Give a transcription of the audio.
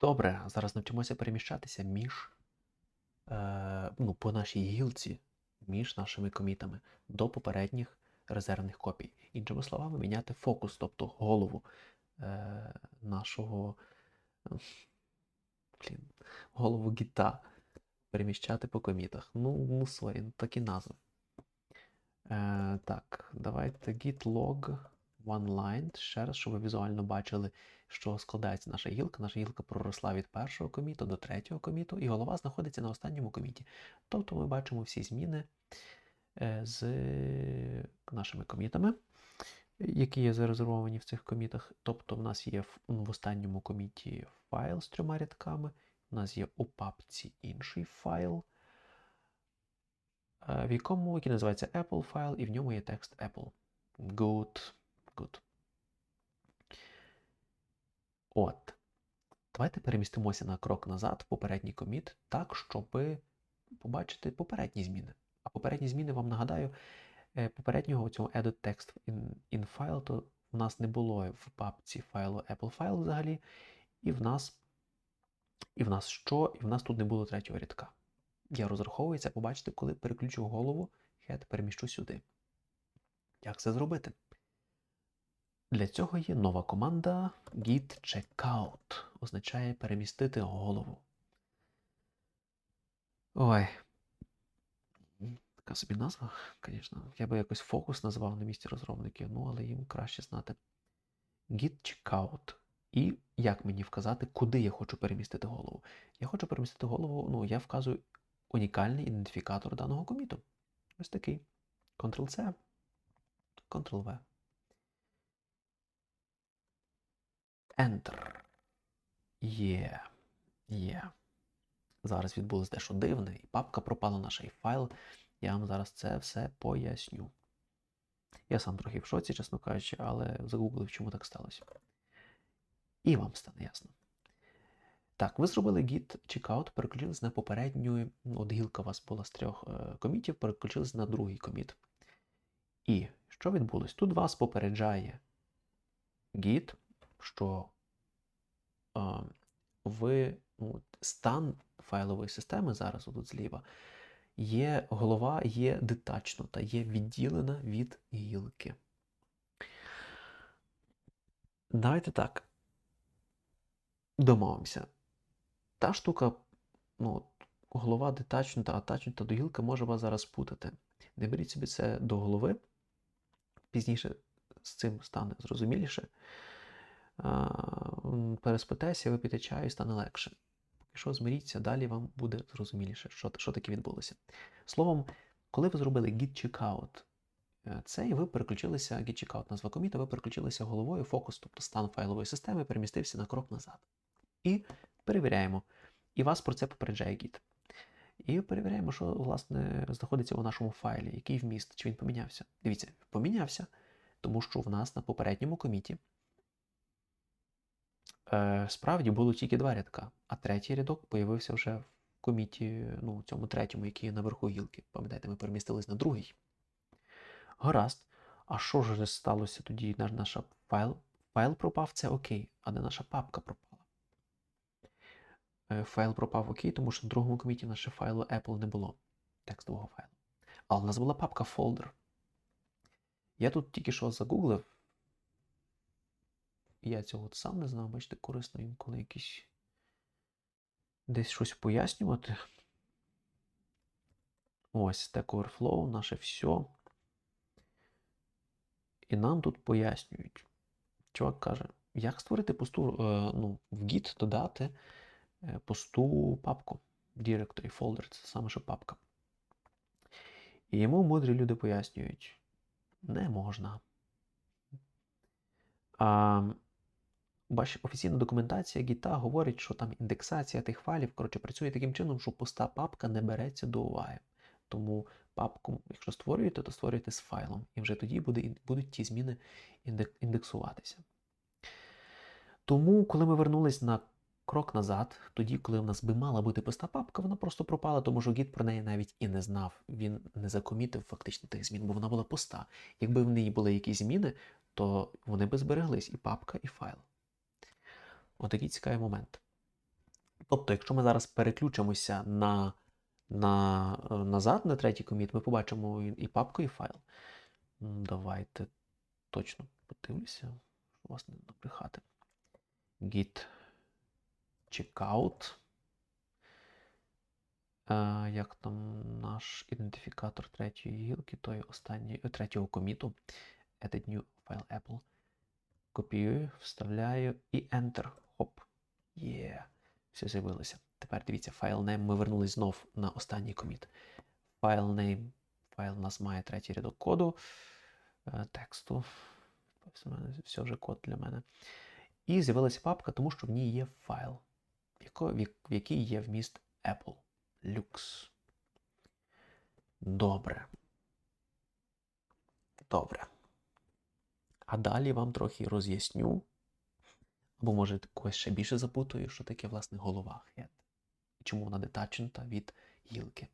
Добре, зараз навчимося переміщатися між е, ну, по нашій гілці, між нашими комітами до попередніх резервних копій. Іншими словами, міняти фокус, тобто голову е, нашого блін, голову гіта переміщати по комітах. Ну, ну сорі, ну, такі назви. Е, так, давайте git log OneLine. Ще раз, щоб ви візуально бачили, що складається наша гілка. Наша гілка проросла від першого коміту до третього коміту, і голова знаходиться на останньому коміті. Тобто ми бачимо всі зміни е, з нашими комітами, які є зарезервовані в цих комітах. Тобто, в нас є в, в останньому коміті файл з трьома рядками, у нас є у папці інший файл. е, В якому який називається Apple файл, і в ньому є текст Apple. Good. Good. От. Давайте перемістимося на крок назад в попередній коміт, так, щоб побачити попередні зміни. А попередні зміни, вам нагадаю, е, попереднього цього edit text in, in file, то в нас не було в папці файлу Apple File взагалі, і в нас і в нас що? І в нас тут не було третього рядка. Я розраховую це побачити, коли переключу голову, head переміщу сюди. Як це зробити? Для цього є нова команда git checkout. Означає перемістити голову. Ой. Така собі назва, звісно. Я би якось фокус назвав на місці розробників, ну але їм краще знати. Git checkout. І як мені вказати, куди я хочу перемістити голову? Я хочу перемістити голову, ну, я вказую унікальний ідентифікатор даного коміту. Ось такий. Ctrl-C, Ctrl-V. Enter. Є. Є. Зараз відбулось дещо дивне, і папка пропала, наш і файл. Я вам зараз це все поясню. Я сам трохи в шоці, чесно кажучи, але загуглив, чому так сталося. І вам стане ясно. Так, ви зробили git checkout, переключились на попередню, от гілка у вас була з трьох е, комітів, переключились на другий коміт. І що відбулось? Тут вас попереджає git, що е, ви, ну, стан файлової системи зараз тут зліва, є голова є детачнута, є відділена від гілки. Давайте так. Домовимося. Та штука, ну, голова детачнута, а тачнута до гілки може вас зараз путати. Не беріть собі це до голови. Пізніше з цим стане зрозуміліше. Переспитеся, вип'єте чаю і стане легше. Поки що змиріться, далі вам буде зрозуміліше, що що таке відбулося. Словом, коли ви зробили git checkout, е, це і ви переключилися, git checkout назва коміта, ви переключилися головою, фокус, тобто стан файлової системи, перемістився на крок назад. І перевіряємо. І вас про це попереджає Git. І перевіряємо, що, власне, знаходиться у нашому файлі, який вміст, чи він помінявся. Дивіться, помінявся, тому що в нас на попередньому коміті е, справді було тільки два рядка, а третій рядок появився вже в коміті, ну, цьому третьому, який є наверху гілки. Пам'ятаєте, ми перемістились на другий. Гаразд. А що ж сталося тоді? Наш, наш файл файл пропав, це окей, а де наша папка пропала? Е, файл пропав окей, тому що в другому коміті ще файлу Apple не було текстового файлу. Але в нас була папка folder. Я тут тільки що загуглив. Я цього сам не знав, бачите, корисно інколи якісь десь щось пояснювати. Ось Stack Overflow, наше все. І нам тут пояснюють. Чувак каже, як створити пусту е, ну, в Git додати Е, пусту папку. Directory folder, це саме що папка. І йому мудрі люди пояснюють, не можна. А, бач, офіційна документація Гіта говорить, що там індексація тих файлів коротше, працює таким чином, що пуста папка не береться до уваги. Тому папку, якщо створюєте, то створюєте з файлом. І вже тоді буде, будуть ті зміни індексуватися. Тому, коли ми вернулись на крок назад, тоді, коли в нас би мала бути пуста папка, вона просто пропала, тому що гід про неї навіть і не знав. Він не закомітив фактично тих змін, бо вона була пуста. Якби в неї були якісь зміни, то вони би збереглись і папка, і файл. Отакий цікавий момент. Тобто, якщо ми зараз переключимося на, на, е, назад на третій коміт, ми побачимо і, папку, і файл. Давайте точно подивлюся, щоб вас не набрехати. Git checkout. Е, як там наш ідентифікатор третьої гілки, той останній, е, третього коміту. Edit new file Apple. Копіюю, вставляю і Enter. Хоп. Є. Все з'явилося. Тепер дивіться, файл name. Ми вернулись знов на останній коміт. Файл name. Файл у нас має третій рядок коду. е, Тексту. Все, вже код для мене. І з'явилася папка, тому що в ній є файл, в яко- в як- в якій є вміст Apple. Lux. Добре. Добре. А далі вам трохи роз'ясню, або може когось ще більше запутую, що таке власне голова хет. І чому вона детачнута від гілки.